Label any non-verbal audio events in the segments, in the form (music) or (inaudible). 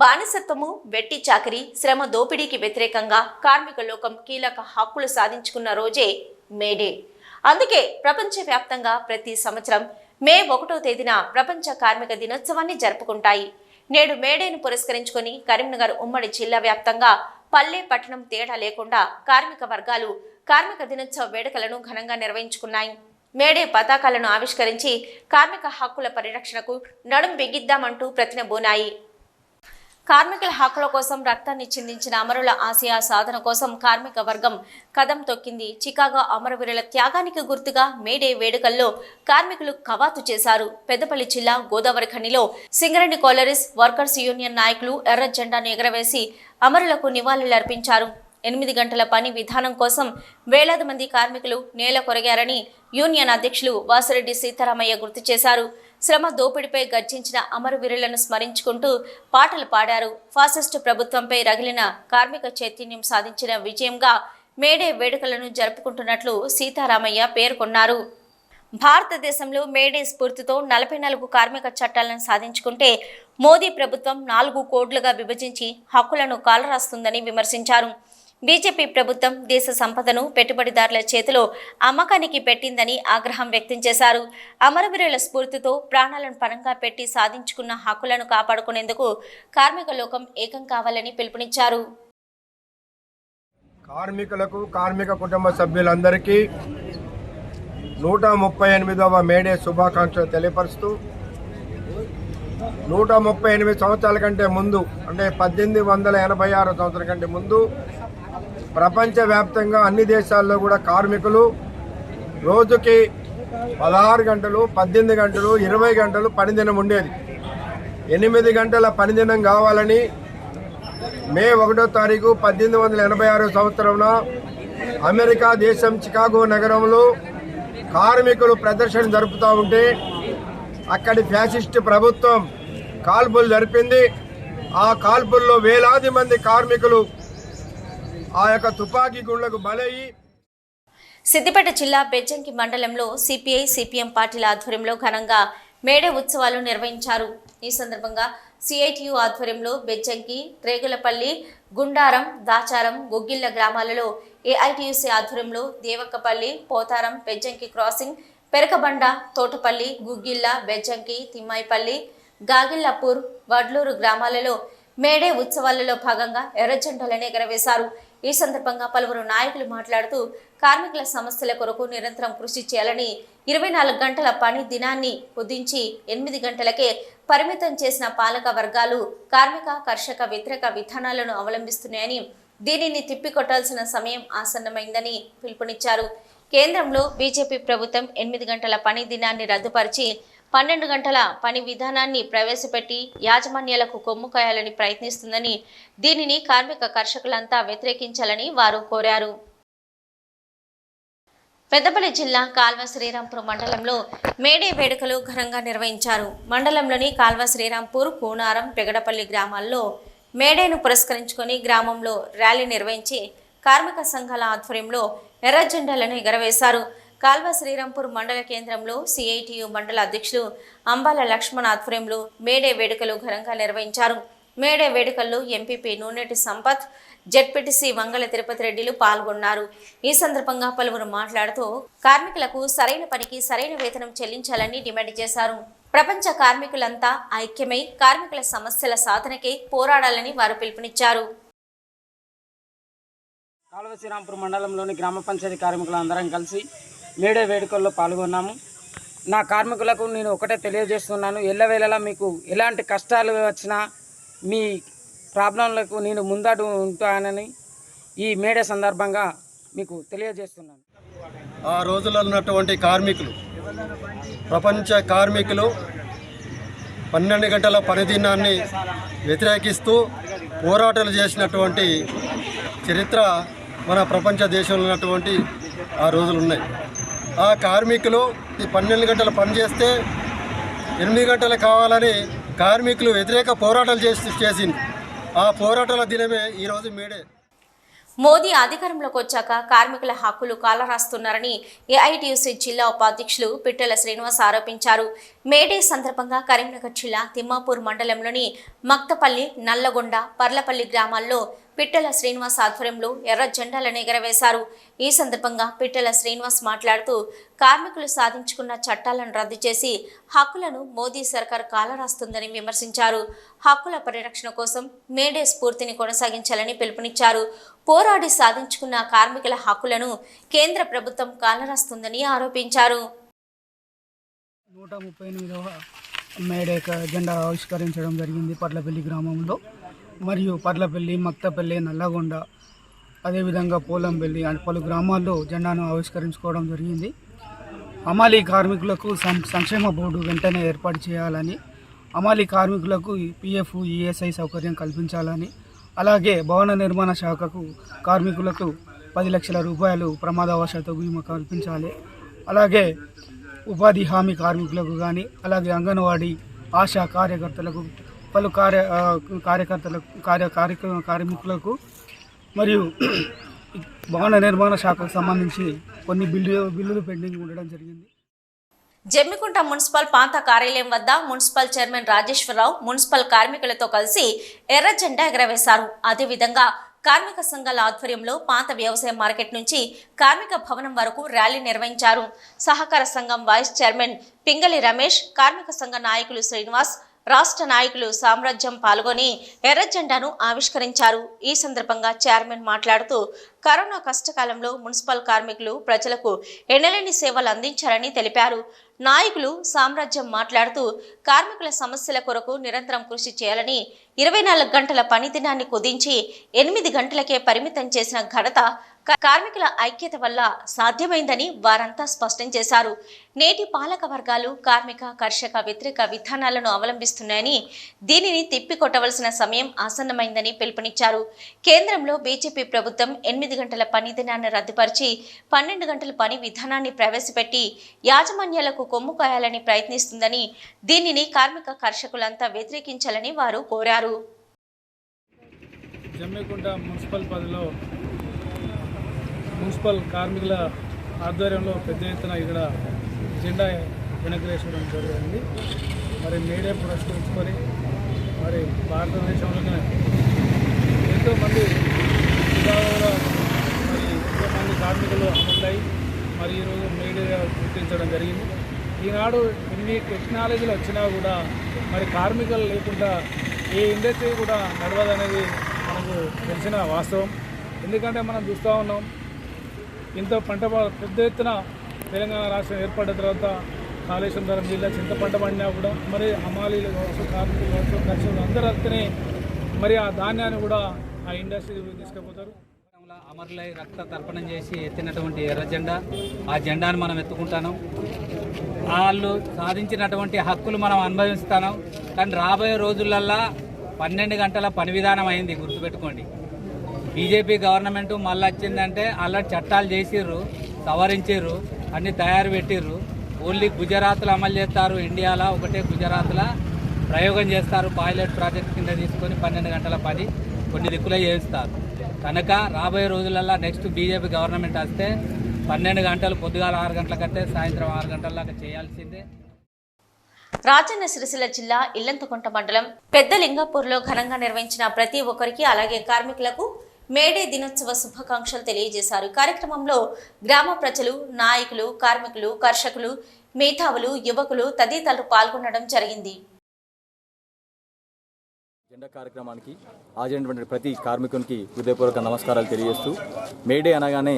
బానిసత్వము వెట్టి చాకరీ శ్రమ దోపిడీకి వ్యతిరేకంగా కార్మిక లోకం కీలక హక్కులు సాధించుకున్న రోజే మేడే అందుకే ప్రపంచవ్యాప్తంగా ప్రతి సంవత్సరం మే ఒకటో తేదీన ప్రపంచ కార్మిక దినోత్సవాన్ని జరుపుకుంటాయి. నేడు మేడేను పురస్కరించుకొని కరీంనగర్ ఉమ్మడి జిల్లా వ్యాప్తంగా పల్లె పట్టణం తేడా లేకుండా కార్మిక వర్గాలు కార్మిక దినోత్సవ వేడుకలను ఘనంగా నిర్వహించుకున్నాయి. మేడే పతాకాలను ఆవిష్కరించి కార్మిక హక్కుల పరిరక్షణకు నడుం బిగిద్దామంటూ ప్రతినబూనాయి కార్మికుల హక్కుల కోసం రక్తాన్ని చిందించిన అమరుల ఆశయ సాధన కోసం కార్మిక వర్గం కదం తొక్కింది. చికాగో అమరవీరుల త్యాగానికి గుర్తుగా మేడే వేడుకల్లో కార్మికులు కవాతు చేశారు. పెద్దపల్లి జిల్లా గోదావరి ఖనిలో సింగరేణి కోలరీస్ వర్కర్స్ యూనియన్ నాయకులు ఎర్ర జెండాను ఎగరవేసి అమరులకు నివాళులర్పించారు. ఎనిమిది గంటల పని విధానం కోసం వేలాది మంది కార్మికులు నేల కొరగారని యూనియన్ అధ్యక్షులు వాసిరెడ్డి సీతారామయ్య గుర్తు చేశారు. శ్రమ దోపిడిపై గర్జించిన అమరవీరులను స్మరించుకుంటూ పాటలు పాడారు. ఫాసిస్టు ప్రభుత్వంపై రగిలిన కార్మిక చైతన్యం సాధించిన విజయంగా మేడే వేడుకలను జరుపుకుంటున్నట్లు సీతారామయ్య పేర్కొన్నారు. భారతదేశంలో మేడే స్ఫూర్తితో నలభై నాలుగు కార్మిక చట్టాలను సాధించుకుంటే మోదీ ప్రభుత్వం నాలుగు కోడ్లుగా విభజించి హక్కులను కాలరాస్తుందని విమర్శించారు. బీజేపీ ప్రభుత్వం దేశ సంపదను పెట్టుబడిదారుల చేతిలో అమ్మకానికి పెట్టిందని ఆగ్రహం వ్యక్తం చేశారు. అమరవీరుల స్ఫూర్తితో ప్రాణాలను పరంగా పెట్టి సాధించుకున్న హక్కులను కాపాడుకునేందుకు కార్మిక లోకం ఏకం కావాలని పిలుపునిచ్చారు. కార్మికులకు కార్మిక కుటుంబ సభ్యులందరికీ నూట ముప్పై ఎనిమిదవ మేడే శుభాకాంక్షలు తెలియపరుస్తూ నూట ముప్పై ఎనిమిది సంవత్సరాల కంటే ముందు అంటే పద్దెనిమిది వందల ఎనభై ఆరు సంవత్సరాల కంటే ముందు ప్రపంచవ్యాప్తంగా అన్ని దేశాల్లో కూడా కార్మికులు రోజుకి పదహారు గంటలు పద్దెనిమిది గంటలు ఇరవై గంటలు పనిదినం ఉండేది. ఎనిమిది గంటల పనిదినం కావాలని మే ఒకటో తారీఖు పద్దెనిమిది వందల ఎనభై ఆరో సంవత్సరంలో అమెరికా దేశం చికాగో నగరంలో కార్మికులు ప్రదర్శన జరుపుతూ ఉంటే అక్కడి ఫ్యాసిస్ట్ ప్రభుత్వం కాల్పులు జరిపింది. ఆ కాల్పుల్లో వేలాది మంది కార్మికులు ఆ యొక్క తుపాకీ గుండ్లకు బలయ్యి సిద్దిపేట జిల్లా బెజ్జంకి మండలంలో సిపిఐ సిపిఎం పార్టీల ఆధ్వర్యంలో ఘనంగా మేడే ఉత్సవాలు నిర్వహించారు. ఈ సందర్భంగా సిఐటియు ఆధ్వర్యంలో బెజ్జంకి రేగులపల్లి గుండారం దాచారం గుగ్గిళ్ళ గ్రామాలలో ఏఐటియుసి ఆధ్వర్యంలో దేవక్కపల్లి పోతారం బెజ్జంకి క్రాసింగ్ పెరకబండ తోటపల్లి గుగ్గిళ్ళ బెజ్జంకి తిమ్మాయిపల్లి గాగిల్లాపూర్ వడ్లూరు గ్రామాలలో మేడే ఉత్సవాలలో భాగంగా ఎర్రజెండలను ఎగరవేశారు. ఈ సందర్భంగా పలువురు నాయకులు మాట్లాడుతూ కార్మికుల సమస్యల కొరకు నిరంతరం కృషి చేయాలని ఇరవై నాలుగు గంటల పని దినాన్ని కుదించి ఎనిమిది గంటలకే పరిమితం చేసిన పాలక వర్గాలు కార్మిక కర్షక వ్యతిరేక విధానాలను అవలంబిస్తున్నాయని దీనిని తిప్పికొట్టాల్సిన సమయం ఆసన్నమైందని పిలుపునిచ్చారు. కేంద్రంలో బీజేపీ ప్రభుత్వం ఎనిమిది గంటల పని దినాన్ని రద్దుపరిచి పన్నెండు గంటల పని విధానాన్ని ప్రవేశపెట్టి యాజమాన్యాలకు కొమ్ము కాయాలని ప్రయత్నిస్తుందని దీనిని కార్మిక కర్షకులంతా వ్యతిరేకించాలని వారు కోరారు. పెద్దపల్లి జిల్లా కాల్వ శ్రీరాంపూర్ మండలంలో మేడే వేడుకలు ఘనంగా నిర్వహించారు. మండలంలోని కాల్వ శ్రీరాంపూర్ కూనారం పెగడపల్లి గ్రామాల్లో మేడేను పురస్కరించుకొని గ్రామంలో ర్యాలీ నిర్వహించి కార్మిక సంఘాల ఆధ్వర్యంలో ఎర్ర జెండాలను ఎగరవేశారు. కాల్వ శ్రీరాంపూర్ మండల కేంద్రంలో సిఐటియు మండల అధ్యక్షులు అంబాల లక్ష్మణ్ ఆధ్వర్యంలో మేడే వేడుకలు ఘనంగా నిర్వహించారు. మేడే వేడుకల్లో ఎంపీపీ నూనెటి సంపత్ జెడ్పీటీసీ వంగల తిరుపతి రెడ్డిలు పాల్గొన్నారు. ఈ సందర్భంగా పలువురు మాట్లాడుతూ కార్మికులకు సరైన పనికి సరైన వేతనం చెల్లించాలని డిమాండ్ చేశారు. ప్రపంచ కార్మికులంతా ఐక్యమై కార్మికుల సమస్యల సాధనకై పోరాడాలని వారు పిలుపునిచ్చారు. కాలువ శ్రీరాంపూర్ మండలంలోని గ్రామ పంచాయతీ కార్మికులు అందరం కలిసి మేడే వేడుకల్లో పాల్గొన్నాము. నా కార్మికులకు నేను ఒకటే తెలియజేస్తున్నాను. ఎల్లవేళలా మీకు ఎలాంటి కష్టాలు వచ్చినా మీ ప్రాబ్లంలకు నేను ముందడు ఉంటానని ఈ మేడే సందర్భంగా మీకు తెలియజేస్తున్నాను. ఆ రోజుల్లో ఉన్నటువంటి కార్మికులు ప్రపంచ కార్మికులు పన్నెండు గంటల పనిదినాన్ని వ్యతిరేకిస్తూ పోరాటాలు చేసినటువంటి చరిత్ర మన ప్రపంచ దేశంలో ఉన్నటువంటి ఆ రోజులు ఉన్నాయి. ఆ కార్మికులు ఈ పన్నెండు గంటలు పనిచేస్తే ఎనిమిది గంటలు కావాలని కార్మికులు వ్యతిరేక పోరాటాలు చేసి చేసింది. ఆ పోరాటాల దినమే ఈరోజు మేడే. మోదీ అధికారంలోకి వచ్చాక కార్మికుల హక్కులు కాలరాస్తున్నారని ఏఐటియుసి జిల్లా ఉపాధ్యక్షులు పిట్టెల శ్రీనివాస్ ఆరోపించారు. మేడే సందర్భంగా కరీంనగర్ జిల్లా తిమ్మాపూర్ మండలంలోని మక్తపల్లి నల్లగొండ పర్లపల్లి గ్రామాల్లో పిట్టల శ్రీనివాస్ ఆధ్వర్యంలో ఎర్ర జెండాలను ఎగరవేశారు. ఈ సందర్భంగా పిట్టల శ్రీనివాస్ మాట్లాడుతూ కార్మికులు సాధించుకున్న చట్టాలను రద్దు చేసి హక్కులను మోదీ సర్కార్ కాలరాస్తుందని విమర్శించారు. హక్కుల పరిరక్షణ కోసం మేడే స్ఫూర్తిని కొనసాగించాలని పిలుపునిచ్చారు. పోరాడి సాధించుకున్న కార్మికుల హక్కులను కేంద్ర ప్రభుత్వం కాలరాస్తుందని ఆరోపించారు. నూట ముప్పై ఎనిమిదవ జెండా ఆవిష్కరించడం జరిగింది పట్లపల్లి గ్రామంలో. మరియు పర్లపల్లి మక్తపల్లి నల్లగొండ అదేవిధంగా పోలంపల్లి అండ్ పలు గ్రామాల్లో జెండాను ఆవిష్కరించుకోవడం జరిగింది. అమాలీ కార్మికులకు సం సంక్షేమ బోర్డు వెంటనే ఏర్పాటు చేయాలని అమాలీ కార్మికులకు పిఎఫ్ ఈఎస్ఐ సౌకర్యం కల్పించాలని అలాగే భవన నిర్మాణ శాఖకు కార్మికులకు పది లక్షల రూపాయలు ప్రమాదవశాత్తు బీమా కల్పించాలి. అలాగే ఉపాధి హామీ కార్మికులకు కానీ అలాగే అంగన్వాడీ ఆశా కార్యకర్తలకు పలు కార్య కార్యకర్తలకు కార్య కార్య కార్మికులకు మరియు (clears throat) భవన నిర్మాణ శాఖకు సంబంధించి కొన్ని బిల్లు బిల్లులు పెండింగ్ ఉండడం జరిగింది. జమ్మికుంట మున్సిపల్ పాత కార్యాలయం వద్ద మున్సిపల్ చైర్మన్ రాజేశ్వరరావు మున్సిపల్ కార్మికులతో కలిసి ఎర్ర జెండా ఎగరవేశారు. అదేవిధంగా కార్మిక సంఘాల ఆధ్వర్యంలో పాత వ్యవసాయ మార్కెట్ నుంచి కార్మిక భవనం వరకు ర్యాలీ నిర్వహించారు. సహకార సంఘం వైస్ చైర్మన్ పింగళి రమేష్ కార్మిక సంఘ నాయకులు శ్రీనివాస్ రాష్ట్ర నాయకులు సామ్రాజ్యం పాల్గొని ఎర్ర జెండాను ఆవిష్కరించారు. ఈ సందర్భంగా చైర్మన్ మాట్లాడుతూ కరోనా కష్టకాలంలో మున్సిపల్ కార్మికులు ప్రజలకు ఎనలేని సేవలు అందించారని తెలిపారు. నాయకులు సామ్రాజ్యం మాట్లాడుతూ కార్మికుల సమస్యల కొరకు నిరంతరం కృషి చేయాలని ఇరవై నాలుగు గంటల పనిదినాన్ని కుదించి ఎనిమిది గంటలకే పరిమితం చేసిన ఘనత కార్మికుల ఐక్యత వల్ల సాధ్యమైందని వారంతా స్పష్టం చేశారు. నేటి పాలక వర్గాలు కార్మిక కర్షక వ్యతిరేక విధానాలను అవలంబిస్తున్నాయని దీనిని తిప్పికొట్టవలసిన సమయం ఆసన్నమైందని పిలుపునిచ్చారు. కేంద్రంలో బీజేపీ ప్రభుత్వం ఎనిమిది గంటల పని దినాన్ని రద్దుపరిచి పన్నెండు గంటల పని విధానాన్ని ప్రవేశపెట్టి యాజమాన్యాలకు కొమ్ము కాయాలని ప్రయత్నిస్తుందని దీనిని కార్మిక కర్షకులంతా వ్యతిరేకించాలని వారు కోరారు. జమ్మికుంట మున్సిపల్ పరిధిలో మున్సిపల్ కార్మికుల ఆధ్వర్యంలో పెద్ద ఎత్తున ఇక్కడ జెండా వెనకరేసుకోవడం జరిగింది. మరి మేడే పురస్కరించుకొని మరి భారతదేశంలోనే ఎంతోమంది విభాగంలో మరి ఎంతోమంది కార్మికులు ఉన్నాయి మరి ఈరోజు మేడేగా గుర్తించడం జరిగింది. ఈనాడు ఎన్ని టెక్నాలజీలు వచ్చినా కూడా మరి కార్మికులు లేకుండా ఏ ఇండస్ట్రీ కూడా నడవదనేది మనకు తెలిసిన వాస్తవం. ఎందుకంటే మనం చూస్తూ ఉన్నాం ఇంత పంట పెద్ద ఎత్తున తెలంగాణ రాష్ట్రం ఏర్పడిన తర్వాత కాళేశ్వరం ధర జిల్లా చింత పంట పండినా కూడా మరి హమాలీలు కావచ్చు కార్మికులు కావచ్చు కర్షకులు అందరూ వస్తేనే మరి ఆ ధాన్యాన్ని కూడా ఆ ఇండస్ట్రీ తీసుకుపోతారు. అమర్లై అమరులై రక్త తర్పణం చేసి ఎత్తినటువంటి ఎర్ర జెండా ఆ జెండాను మనం ఎత్తుకుంటాను. వాళ్ళు సాధించినటువంటి హక్కులు మనం అనుభవిస్తాను. కానీ రాబోయే రోజులల్లా పన్నెండు గంటల పని విధానం అయింది గుర్తుపెట్టుకోండి. బీజేపీ గవర్నమెంట్ మళ్ళీ వచ్చిందంటే అలా చట్టాలు చేసిర్రు సవరించిర్రు అన్ని తయారు పెట్టిర్రు. ఓన్లీ గుజరాత్లో అమలు చేస్తారు ఇండియాలో ఒకటే గుజరాత్లో ప్రయోగం చేస్తారు పైలట్ ప్రాజెక్ట్ కింద తీసుకొని పన్నెండు గంటల పని కొన్ని దిక్కులే చేస్తారు. కనుక రాబోయే రోజులల్లో నెక్స్ట్ బీజేపీ గవర్నమెంట్ వస్తే పన్నెండు గంటలు పొద్దుగాల ఆరు గంటలకంటే సాయంత్రం ఆరు గంటల దాకా చేయాల్సిందే. రాజన్న సిరిసిల్ల జిల్లా ఇల్లంతకుంట మండలం పెద్ద లింగాపూర్లో ఘనంగా నిర్వహించిన ప్రతి ఒక్కరికి అలాగే కార్మికులకు మేడే దినోత్సవ శుభాకాంక్షలు తెలియజేశారు. కార్యక్రమంలో గ్రామ ప్రజలు నాయకులు కార్మికులు కర్షకులు మేధావులు యువకులు తదితరులు పాల్గొనడం జరిగింది. జెండా కార్యక్రమానికి హాజరైనటువంటి ప్రతి కార్మికునికి హృదయపూర్వక నమస్కారాలు తెలియజేస్తూ మేడే అనగానే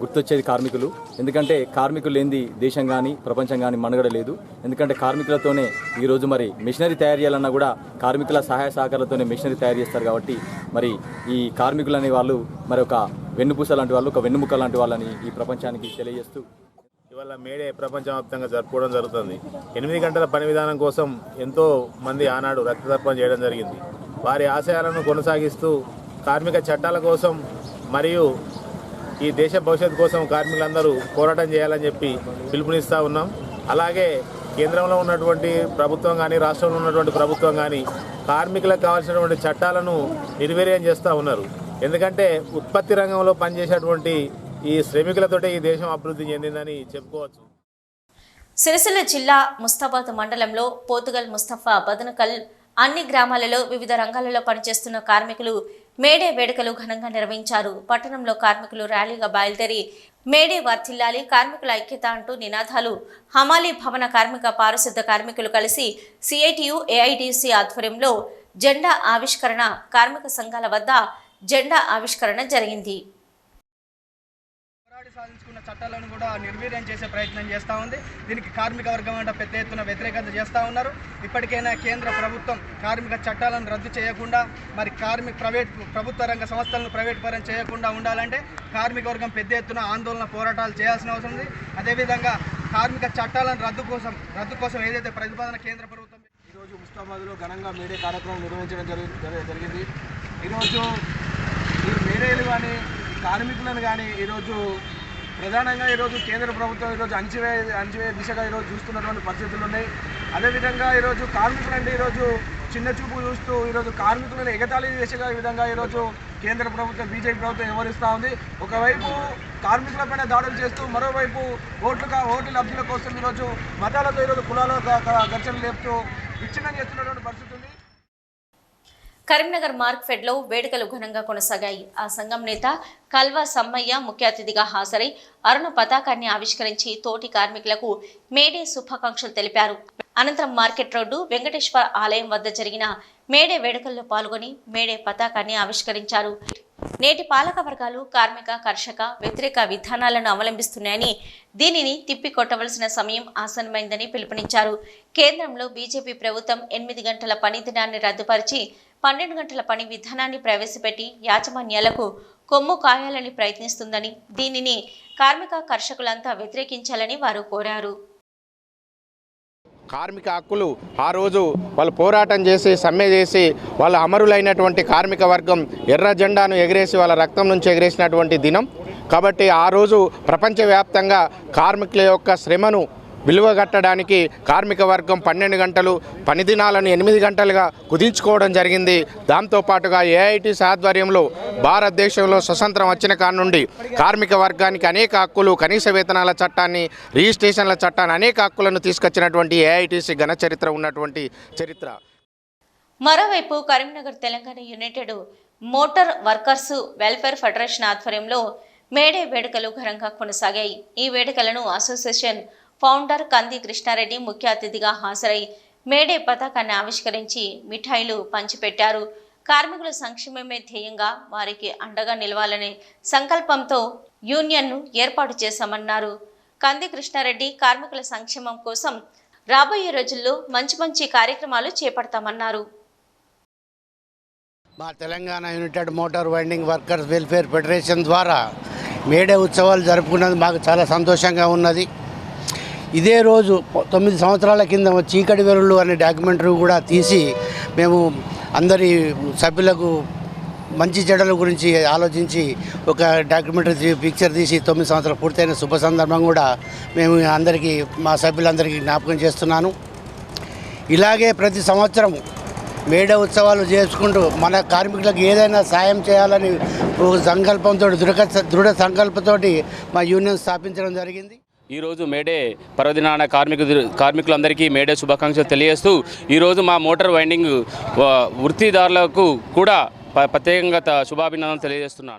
గుర్తొచ్చేది కార్మికులు. ఎందుకంటే కార్మికులు లేనిది దేశం కానీ ప్రపంచం కానీ మనుగడ లేదు. ఎందుకంటే కార్మికులతోనే ఈరోజు మరి మిషనరీ తయారు చేయాలన్నా కూడా కార్మికుల సహాయ సహకారాలతోనే మిషనరీ తయారు చేస్తారు కాబట్టి మరి ఈ కార్మికులు అనే వాళ్ళు మరి ఒక వెన్నుపూస లాంటి వాళ్ళు ఒక వెన్నుముక లాంటి వాళ్ళని ఈ ప్రపంచానికి తెలియజేస్తూ ఇవాళ మేడే ప్రపంచవ్యాప్తంగా జరుపుకోవడం జరుగుతుంది. ఎనిమిది గంటల పని విధానం కోసం ఎంతో మంది ఆనాడు రక్తదర్పణ చేయడం జరిగింది. వారి ఆశయాలను కొనసాగిస్తూ కార్మిక చట్టాల కోసం మరియు ఈ దేశ భవిష్యత్తు కోసం కార్మికులందరూ పోరాటం చేయాలని చెప్పి పిలుపునిస్తూ ఉన్నాం. అలాగే కేంద్రంలో ఉన్నటువంటి ప్రభుత్వం కానీ రాష్ట్రంలో ఉన్నటువంటి ప్రభుత్వం కానీ కార్మికులకు కావాల్సినటువంటి చట్టాలను నిర్వీర్యం చేస్తూ ఉన్నారు. ఎందుకంటే ఉత్పత్తి రంగంలో పనిచేసేటువంటి ఈ శ్రమికులతోటే ఈ దేశం అభివృద్ధి చెందిందని చెప్పుకోవచ్చు. సిరిసిల్ల జిల్లా ముస్తాబాద్ మండలంలో పోతుగల్ ముస్తఫా బదనకల్ అన్ని గ్రామాలలో వివిధ రంగాలలో పనిచేస్తున్న కార్మికులు మేడే వేడుకలు ఘనంగా నిర్వహించారు. పట్టణంలో కార్మికులు ర్యాలీగా బయలుదేరి మేడే వర్ధిల్లాలి కార్మికుల ఐక్యత అంటూ నినాదాలు. హమాలీ భవన కార్మిక పారిశుద్ధ కార్మికులు కలిసి సిఐటియు ఏఐటిసి ఆధ్వర్యంలో జెండా ఆవిష్కరణ కార్మిక సంఘాల వద్ద జెండా ఆవిష్కరణ జరిగింది. చట్టాలను కూడా నిర్వీర్యం చేసే ప్రయత్నం చేస్తూ ఉంది. దీనికి కార్మిక వర్గం అంటే పెద్ద ఎత్తున వ్యతిరేకత చేస్తూ ఉన్నారు. ఇప్పటికైనా కేంద్ర ప్రభుత్వం కార్మిక చట్టాలను రద్దు చేయకుండా మరి కార్మిక ప్రైవేట్ ప్రభుత్వ రంగ సంస్థలను ప్రైవేట్ పరం చేయకుండా ఉండాలంటే కార్మిక వర్గం పెద్ద ఎత్తున ఆందోళన పోరాటాలు చేయాల్సిన అవసరం ఉంది. అదేవిధంగా కార్మిక చట్టాలను రద్దు కోసం రద్దు కోసం ఏదైతే ప్రతిపాదన కేంద్ర ప్రభుత్వం ఈరోజు ముస్తాబాద్లో ఘనంగా మేడే కార్యక్రమం నిర్వహించడం జరిగింది. ఈరోజు ఈ మేడేలు కానీ కార్మికులను కానీ ఈరోజు ప్రధానంగా ఈరోజు కేంద్ర ప్రభుత్వం ఈరోజు అంచివే అంచివే దిశగా ఈరోజు చూస్తున్నటువంటి పరిస్థితులు ఉన్నాయి. అదేవిధంగా ఈరోజు కార్మికులంటే ఈరోజు చిన్న చూపు చూస్తూ ఈరోజు కార్మికులను ఎగతాళి చేసేగా ఈ విధంగా ఈరోజు కేంద్ర ప్రభుత్వం బీజేపీ ప్రభుత్వం వ్యవహరిస్తూ ఉంది. ఒకవైపు కార్మికులపైన దాడులు చేస్తూ మరోవైపు ఓట్లు కా- ఓట్ల లబ్ధుల కోసం ఈరోజు మతాలతో ఈరోజు కులాల ఘ- ఘర్షణలు లేపుతూ విచ్ఛిన్నం చేస్తున్నటువంటి పరిస్థితి ఉంది. కరీంనగర్ మార్క్ఫెడ్లో వేడుకలు ఘనంగా కొనసాగాయి. ఆ సంఘం నేత కల్వా సమ్మయ్య ముఖ్య అతిథిగా హాజరై అరుణ పతాకాన్ని ఆవిష్కరించి తోటి కార్మికులకు మేడే శుభాకాంక్షలు తెలిపారు. అనంతరం మార్కెట్ రోడ్డు వెంకటేశ్వర ఆలయం వద్ద జరిగిన మేడే వేడుకల్లో పాల్గొని మేడే పతాకాన్ని ఆవిష్కరించారు. నేటి పాలక వర్గాలు కార్మిక కర్షక వ్యతిరేక విధానాలను అవలంబిస్తున్నాయని దీనిని తిప్పికొట్టవలసిన సమయం ఆసన్నమైందని పిలుపునిచ్చారు. కేంద్రంలో బీజేపీ ప్రభుత్వం ఎనిమిది గంటల పని దినాన్ని రద్దుపరిచి పన్నెండు గంటల పని విధానాన్ని ప్రవేశపెట్టి యాజమాన్యాలకు కొమ్ము కాయాలని ప్రయత్నిస్తుందని దీనిని కార్మిక కర్షకులంతా వ్యతిరేకించాలని వారు కోరారు. కార్మిక హక్కులు ఆ రోజు వాళ్ళు పోరాటం చేసి సమ్మె చేసి వాళ్ళ అమరులైనటువంటి కార్మిక వర్గం ఎర్ర జెండాను ఎగిరేసి వాళ్ళ రక్తం నుంచి ఎగిరేసినటువంటి దినం. కాబట్టి ఆ రోజు ప్రపంచవ్యాప్తంగా కార్మికుల యొక్క శ్రమను విలువగట్టడానికి కార్మిక వర్గం పన్నెండు గంటలు పని దినాలను ఎనిమిది గంటలుగా కుదించుకోవడం జరిగింది. దాంతోపాటుగా ఏఐటీసీ ఆధ్వర్యంలో భారతదేశంలో స్వతంత్రం వచ్చిన కాడి నుండి కార్మిక వర్గానికి అనేక హక్కులు కనీస వేతనాల చట్టాన్ని రిజిస్ట్రేషన్ల చట్టాన్ని అనేక హక్కులను తీసుకొచ్చినటువంటి ఏఐటీసీ ఘన చరిత్ర ఉన్నటువంటి చరిత్ర. మరోవైపు Karimnagar Telangana united motor workers welfare federation ఆధ్వర్యంలో మేడే వేడుకలు ఘనంగా కొనసాగాయి. ఈ వేడుకలను అసోసియేషన్ ఫౌండర్ కంది కృష్ణారెడ్డి ముఖ్య అతిథిగా హాజరై మేడే పతాకాన్ని ఆవిష్కరించి మిఠాయిలు పంచిపెట్టారు. కార్మికుల సంక్షేమమే ధ్యేయంగా వారికి అండగా నిలవాలనే సంకల్పంతో యూనియన్ను ఏర్పాటు చేశామన్నారు. కంది కృష్ణారెడ్డి కార్మికుల సంక్షేమం కోసం రాబోయే రోజుల్లో మంచి మంచి కార్యక్రమాలు చేపడతామన్నారు. మా Telangana united motor winding workers welfare federation ద్వారా మేడే ఉత్సవాలు జరుపుకున్నది మాకు చాలా సంతోషంగా ఉన్నది. ఇదే రోజు తొమ్మిది సంవత్సరాల కింద చీకటి వెరుళ్ళు అనే డాక్యుమెంటరీ కూడా తీసి మేము అందరి సభ్యులకు మంచి చెడ్డల గురించి ఆలోచించి ఒక డాక్యుమెంటరీ పిక్చర్ తీసి తొమ్మిది సంవత్సరాలు పూర్తయిన శుభ సందర్భం కూడా మేము అందరికీ మా సభ్యులందరికీ జ్ఞాపకం చేస్తున్నాను. ఇలాగే ప్రతి సంవత్సరం మేడ ఉత్సవాలు చేసుకుంటూ మన కార్మికులకు ఏదైనా సాయం చేయాలని ఒక సంకల్పంతో దృఢ దృఢ సంకల్పంతో మా యూనియన్ స్థాపించడం జరిగింది. ఈరోజు మేడే పర్వదినాన కార్మికు కార్మికులందరికీ మేడే శుభాకాంక్షలు తెలియజేస్తూ ఈరోజు మా మోటార్ వైండింగ్ వృత్తిదారులకు కూడా ప్రత్యేకంగా శుభాభినందనలు తెలియజేస్తున్నాను.